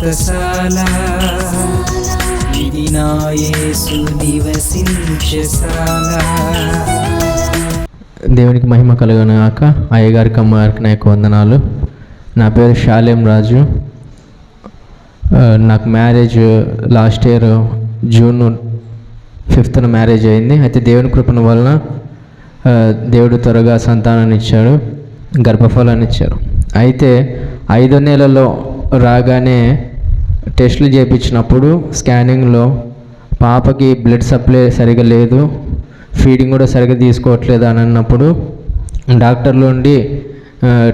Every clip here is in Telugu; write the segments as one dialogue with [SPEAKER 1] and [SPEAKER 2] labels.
[SPEAKER 1] వ్రతశాల ఇది నివసించశాల
[SPEAKER 2] దేవునికి మహిమ కలుగునాక గాక అయ్యగారికి అమ్మగారికి నా యొక్క వందనాలు. నా పేరు షాలేం రాజు. నాకు మ్యారేజ్ లాస్ట్ ఇయర్ జూన్ ఫిఫ్త్న మ్యారేజ్ అయింది. అయితే దేవుని కృపణ వలన దేవుడు త్వరగా సంతానాన్ని ఇచ్చాడు. గర్భఫలాన్ని ఇచ్చారు. అయితే ఐదో నెలలో రాగానే టెస్టులు చేయించినప్పుడు స్కానింగ్లో పాపకి బ్లడ్ సప్లై సరిగా లేదు ఫీడింగ్ కూడా సరిగా తీసుకోవట్లేదు అని అన్నప్పుడు డాక్టర్లు ఉండి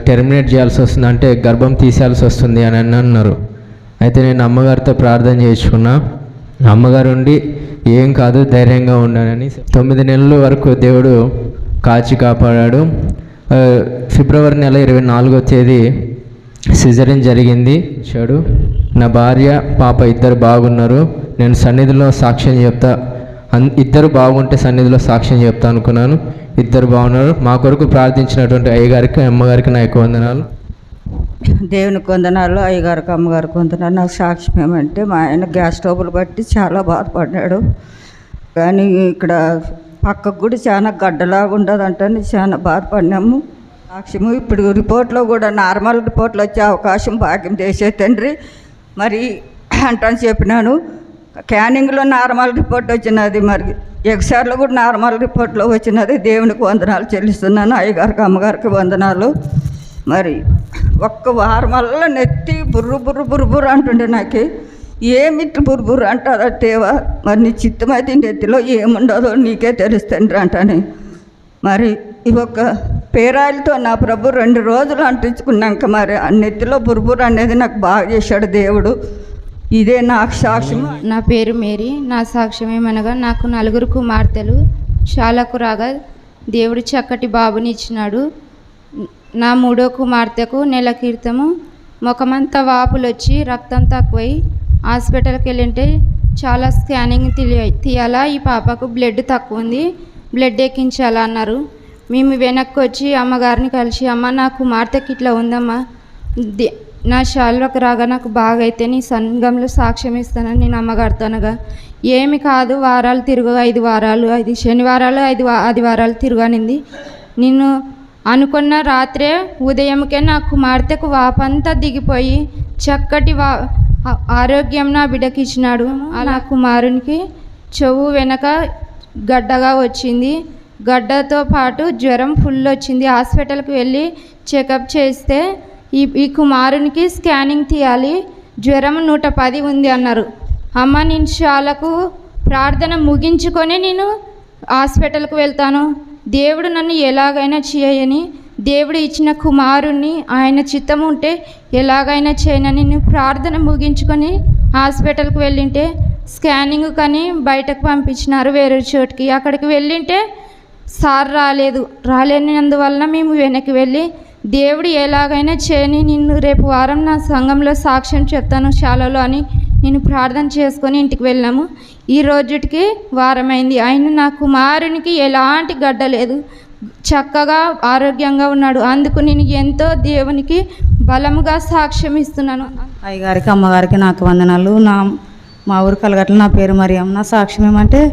[SPEAKER 2] టెర్మినేట్ చేయాల్సి వస్తుంది అంటే గర్భం తీసేయాల్సి వస్తుంది అని అన్నారు. అయితే నేను అమ్మగారితో ప్రార్థన చేయించుకున్నా. అమ్మగారు ఉండి ఏం కాదు ధైర్యంగా ఉండాలని తొమ్మిది నెలల వరకు దేవుడు కాచి కాపాడాడు. ఫిబ్రవరి నెల ఇరవై నాలుగో తేదీ సిజరిన్ జరిగింది. చెడు. నా భార్య పాప ఇద్దరు బాగున్నారు. నేను సన్నిధిలో సాక్ష్యం చెప్తా. అన్ ఇద్దరు బాగుంటే సన్నిధిలో సాక్ష్యం చెప్తా అనుకున్నాను. ఇద్దరు బాగున్నారు. మా కొరకు ప్రార్థించినటువంటి అయ్యగారికి అమ్మగారికి నా ఎక్కువ వందనాలు.
[SPEAKER 3] దేవుని కొందనాలు అయ్యగారికి అమ్మగారికి వందనాలు. నాకు సాక్ష్యం ఏమంటే మా ఆయన గ్యాస్ స్టవ్లు బట్టి చాలా బాధపడ్డాడు. కానీ ఇక్కడ పక్కకు కూడా చాలా గడ్డలాగా ఉండదంటే చాలా బాధపడినాము. సాక్ష్యము ఇప్పుడు రిపోర్ట్లో కూడా నార్మల్ రిపోర్ట్లు వచ్చే అవకాశం భాగ్యం చేసే తండ్రి. మరి అంటాను చెప్పినాను. క్యానింగ్లో నార్మల్ రిపోర్ట్ వచ్చినది మరి ఎక్స్ఆర్లో కూడా నార్మల్ రిపోర్ట్లో వచ్చినది. దేవునికి వందనాలు చెల్లిస్తున్నాను అయ్యగారికి అమ్మగారికి వందనాలు. మరి ఒక్క వారం వల్ల నెత్తి బుర్రు బుర్రు బుర్రు బుర్రు అంటుండే నాకు. ఏమిటి బుర్రు బుర్రు అంటారా దేవా? మరి నీ చిత్తమైతే నెత్తిలో ఏముండదో నీకే తెలుస్తుంది అంటాను. మరి ఇవొక ఒక్క పేరాయిలతో నా ప్రభు రెండు రోజులు అంటించుకున్నాక మరి ఆ నెత్తిలో బుర్బురు అనేది నాకు బాగా చేశాడు దేవుడు. ఇదే నాకు సాక్ష్యం.
[SPEAKER 4] నా పేరు మేరీ. నా సాక్ష్యం ఏమనగా నాకు నలుగురు కుమార్తెలు శాలకు రాగా దేవుడు చక్కటి బాబుని ఇచ్చినాడు. నా మూడో కుమార్తెకు నెల క్రితము ముఖమంతా వాపులు వచ్చి రక్తం తక్కువై హాస్పిటల్కి వెళ్ళింటే చాలా స్కానింగ్ తీయాలా ఈ పాపకు బ్లడ్ తక్కువ ఉంది బ్లడ్ ఎక్కించాలా అన్నారు. మేము వెనక్కి వచ్చి అమ్మగారిని కలిసి అమ్మ నా కుమార్తెకి ఇట్లా ఉందమ్మా. దే- నా శాల్వకు రాగా నాకు బాగా అయితే నీ సంఘంలో సాక్ష్యం ఇస్తానని నేను అమ్మగారితో అనగా ఏమి కాదు వారాలు తిరుగు ఐదు వారాలు ఐదు శనివారాలు ఐదు ఆదివారాలు తిరగనింది నిన్ను అనుకున్న రాత్రే ఉదయంకే నా కుమార్తెకు వాపంతా దిగిపోయి చక్కటి వా ఆరోగ్యం నా బిడ్డకి ఇచ్చినాడు. అలా. కుమారునికి చెవు వెనక గడ్డగా వచ్చింది. గడ్డతో పాటు జ్వరం ఫుల్ వచ్చింది హాస్పిటల్కి వెళ్ళి చెకప్ చేస్తే ఈ ఈ కుమారునికి స్కానింగ్ తీయాలి. జ్వరం నూట పది ఉంది అన్నారు. అమ్మ నిమిషాలకు ప్రార్థన ముగించుకొని నేను హాస్పిటల్కి వెళ్తాను. దేవుడు నన్ను ఎలాగైనా చేయని దేవుడు ఇచ్చిన కుమారుణ్ణి ఆయన చిత్తం ఉంటే ఎలాగైనా చేయనని నేను ప్రార్థన ముగించుకొని హాస్పిటల్కి వెళ్ళింటే స్కానింగ్ కానీ బయటకు పంపించినారు వేరే చోటుకి. అక్కడికి వెళ్ళింటే సార్ రాలేదు. రాలేనందువలన మేము వెనక్కి వెళ్ళి దేవుడు ఎలాగైనా చేయని నిన్ను రేపు వారం నా సంఘంలో సాక్ష్యం చెప్తాను శాలలో అని నేను ప్రార్థన చేసుకొని ఇంటికి వెళ్ళాము. ఈ రోజుటికి వారమైంది. ఆయన నా కుమారునికి ఎలాంటి గడ్డ లేదు. చక్కగా ఆరోగ్యంగా ఉన్నాడు. అందుకు నేను ఎంతో దేవునికి బలముగా సాక్ష్యం ఇస్తున్నాను.
[SPEAKER 5] అయ్యగారికి అమ్మగారికి నాకు వందనాలు. నా మా ఊరు కలగట్ల నా పేరు మరియమ్మ. నా సాక్ష్యం ఏమంటే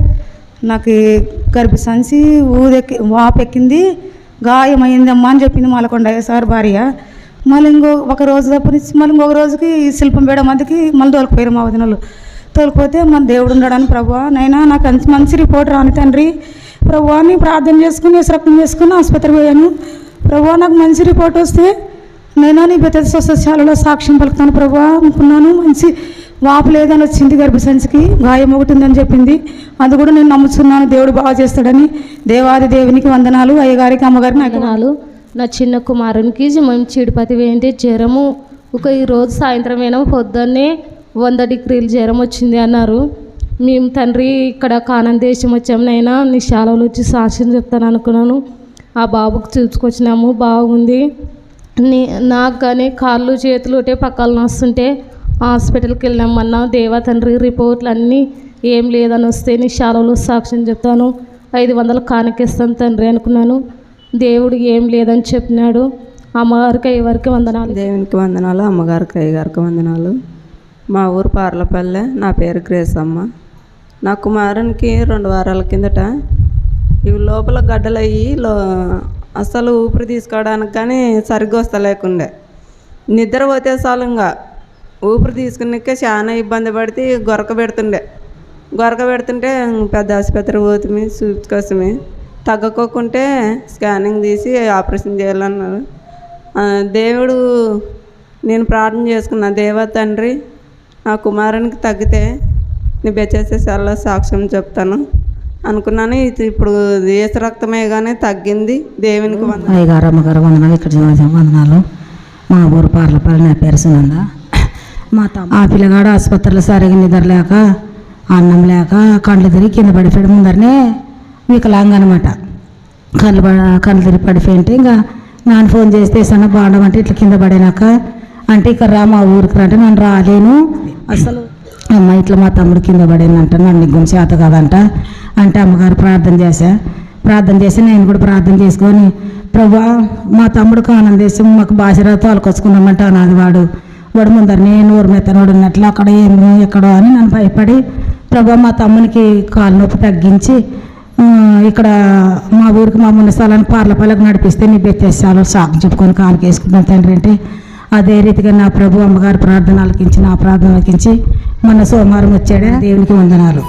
[SPEAKER 5] నాకు ఈ గర్భసంచి ఊదెక్కి వాపెక్కింది. గాయమైందమ్మా అని చెప్పింది మలకొండ సార్ భార్య. మళ్ళీ ఇంకో ఒక రోజు తప్ప నుంచి మళ్ళీ ఇంకొక రోజుకి శిల్పం వేయడం మందికి మళ్ళీ తోలుకుపోయారు మా వదినలు. తోలుకుపోతే మన దేవుడు ఉండడానికి ప్రభు నైనా నాకు మంచి మంచి రిపోర్ట్ రాని తండ్రి. ప్రభు అని ప్రార్థన చేసుకుని రక్తం చేసుకుని ఆసుపత్రికి పోయాను. ప్రభు నాకు మంచి రిపోర్ట్ వస్తే నేను నీ పెద్ద స్వస్థశాలలో సాక్ష్యం పలుకుతాను ప్రభు అనుకున్నాను మంచి వాపు లేదని వచ్చింది గర్భసంచికి గాయం ఒకటి ఉందని చెప్పింది. అది కూడా నేను నమ్ముతున్నాను దేవుడు బాగా చేస్తాడని. దేవాది దేవునికి వందనాలు. అయ్యగారికి అమ్మగారికి
[SPEAKER 6] వందనాలు. నా చిన్న కుమారునికి మేము చీడిపతి వేయండి జ్వరము ఒక ఈరోజు సాయంత్రం అయినా పొద్దున్నే వంద డిగ్రీలు జ్వరం వచ్చింది అన్నారు. మేము తండ్రి ఇక్కడ కానం దేశం వచ్చాము నైనా నీ శాలలో వచ్చి సాక్ష్యం చెప్తాను అనుకున్నాను. ఆ బాబుకు చూసుకొచ్చినాము. బాగుంది. నీ నాకు కానీ కాళ్ళు చేతులు ఒకటే పక్కన నస్తుంటే హాస్పిటల్కి వెళ్ళామన్నా దేవా తండ్రి రిపోర్ట్లు అన్నీ ఏం లేదని వస్తే నీ శాలలో సాక్ష్యం చెప్తాను. ఐదు వందలు కానికిస్తాను తండ్రి అనుకున్నాను. దేవుడు ఏం లేదని చెప్పినాడు. అమ్మగారికి ఎవరికి వందనాలు.
[SPEAKER 7] దేవునికి వందనాలు అమ్మగారికి అయ్యగారికి వందనాలు. మా ఊరు పార్లపల్లె నా పేరు గ్రేసమ్మ. అమ్మ నా కుమారునికి రెండు వారాల కిందట ఇవి లోపల గడ్డలయ్యి లో అస్సలు ఊపిరి తీసుకోవడానికి కానీ సరిగ్గా వస్తలేకుండే నిద్ర పోతే సాలంగా ఊపిరి తీసుకునికే చాలా ఇబ్బంది పడితే గొరక పెడుతుండే. గొరక పెడుతుంటే పెద్ద ఆసుపత్రి పోతుంది కోసమే తగ్గకోకుంటే స్కానింగ్ తీసి ఆపరేషన్ చేయాలన్నారు. దేవుడు నేను ప్రార్థన చేసుకున్నా దేవా తండ్రి నా కుమారునికి తగ్గితే నీ బెచ్చేసే చాలా సాక్ష్యం చెప్తాను అనుకున్నాను. ఇది ఇప్పుడు దేశ రక్తమే కానీ తగ్గింది దేవునికి వంద
[SPEAKER 8] అయ్యగారు అమ్మగారు వందనాలు. ఇక్కడ వందనాలు. మా ఊరు పార్లపల్లి నా పేరు ఆ పిల్లగాడు ఆసుపత్రిలో సరిగా నిద్ర లేక అన్నం లేక కళ్ళు తిరిగి కింద పడిపోయాడు. ముందరనే వికలాంగ్ అనమాట కళ్ళు పడ కళ్ళు తిరిగి పడిపోయింటే ఇంకా నాన్న ఫోన్ చేస్తే సన్న బాగుండమంటే ఇట్లా కింద పడినాక అంటే ఇక్కడ రా మా ఊరికి రా అంటే నన్ను రాలేను. అసలు అమ్మ ఇట్లా మా తమ్ముడు కింద పడిందంట నన్ను గురించి చేత కాదంట అంటే అమ్మగారు ప్రార్థన చేశా. ప్రార్థన చేసి నేను కూడా ప్రార్థన చేసుకొని ప్రభా మా తమ్ముడికి ఆనందేశం మాకు బాసిరాతో తోలుకొచ్చుకున్నామంట నాది వాడు వాడు ముందరనే నోరు మెత్తనోడు ఉన్నట్లు అక్కడ ఏమి ఎక్కడో అని నన్ను భయపడి ప్రభా మా తమ్మునికి కాలు నొప్పి తగ్గించి ఇక్కడ మా ఊరికి మా మున్న స్థలాన్ని పార్లపల్లికి నడిపిస్తే నీ బెత్తేసాలు సాకు చెప్పుకొని కాలుకి వేసుకుంటాను తండ్రి అంటే అదే రీతిగా నా ప్రభు అమ్మగారి ప్రార్థన ఆలకించి నా ప్రార్థన ఆలకించి మొన్న సోమవారం వచ్చాడే దేవునికి వందనాలు.